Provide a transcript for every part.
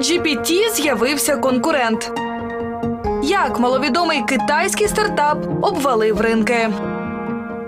ChatGPT з'явився конкурент. Як маловідомий китайський стартап обвалив ринки.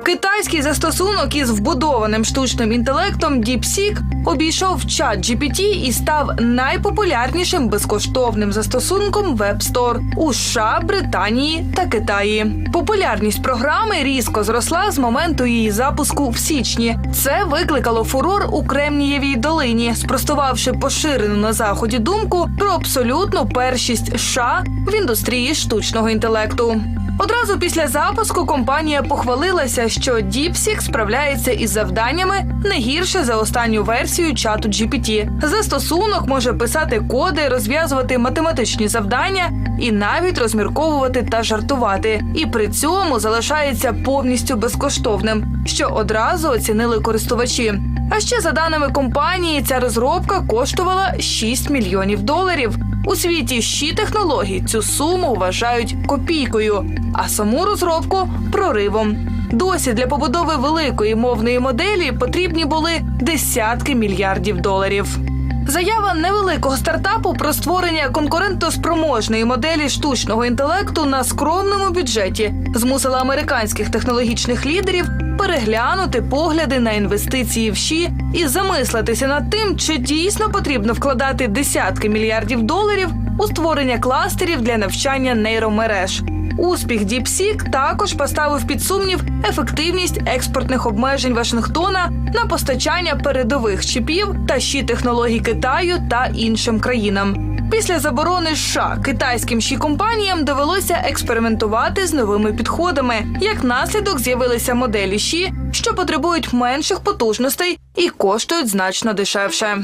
Китайський застосунок із вбудованим штучним інтелектом DeepSeek обійшов чат GPT і став найпопулярнішим безкоштовним застосунком Web Store у США, Британії та Китаї. Популярність програми різко зросла з моменту її запуску в січні. Це викликало фурор у Кремнієвій долині, спростувавши поширену на заході думку про абсолютну першість США в індустрії штучного інтелекту. Одразу після запуску компанія похвалилася, що DeepSeek справляється із завданнями не гірше за останню версію чату GPT. Застосунок може писати коди, розв'язувати математичні завдання і навіть розмірковувати та жартувати. І при цьому залишається повністю безкоштовним, що одразу оцінили користувачі. А ще за даними компанії, ця розробка коштувала 6 мільйонів доларів. У світі щі технологій цю суму вважають копійкою, а саму розробку проривом. Досі для побудови великої мовної моделі потрібні були десятки мільярдів доларів. Заява невеликого стартапу про створення конкурентоспроможної моделі штучного інтелекту на скромному бюджеті змусила американських технологічних лідерів переглянути погляди на інвестиції в ЩІ і замислитися над тим, чи дійсно потрібно вкладати десятки мільярдів доларів у створення кластерів для навчання нейромереж. Успіх DeepSeek також поставив під сумнів ефективність експортних обмежень Вашингтона на постачання передових чіпів та щі технологій Китаю та іншим країнам. Після заборони США китайським щі компаніям довелося експериментувати з новими підходами. Як наслідок з'явилися моделі щі, що потребують менших потужностей і коштують значно дешевше.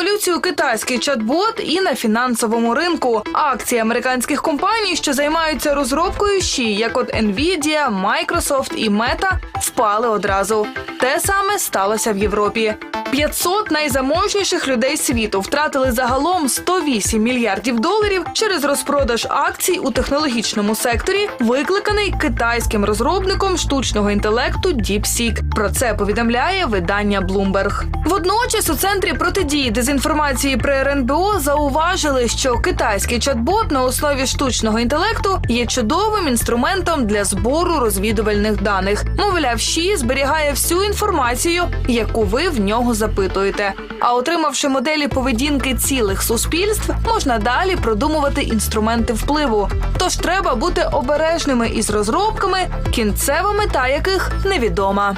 Революцію китайський чат-бот і на фінансовому ринку. Акції американських компаній, що займаються розробкою щі, як от Nvidia, Microsoft і Meta, впали одразу. Те саме сталося в Європі. 500 найзаможніших людей світу втратили загалом 108 мільярдів доларів через розпродаж акцій у технологічному секторі, викликаний китайським розробником штучного інтелекту DeepSeek. Про це повідомляє видання Bloomberg. Водночас у центрі протидії дезінформації при РНБО зауважили, що китайський чат-бот на основі штучного інтелекту є чудовим інструментом для збору розвідувальних даних. Мовляв, ЩІ зберігає всю інформацію, яку ви в нього запитуєте. А отримавши моделі поведінки цілих суспільств, можна далі продумувати інструменти впливу. Тож треба бути обережними із розробками, кінцева мета яких невідома.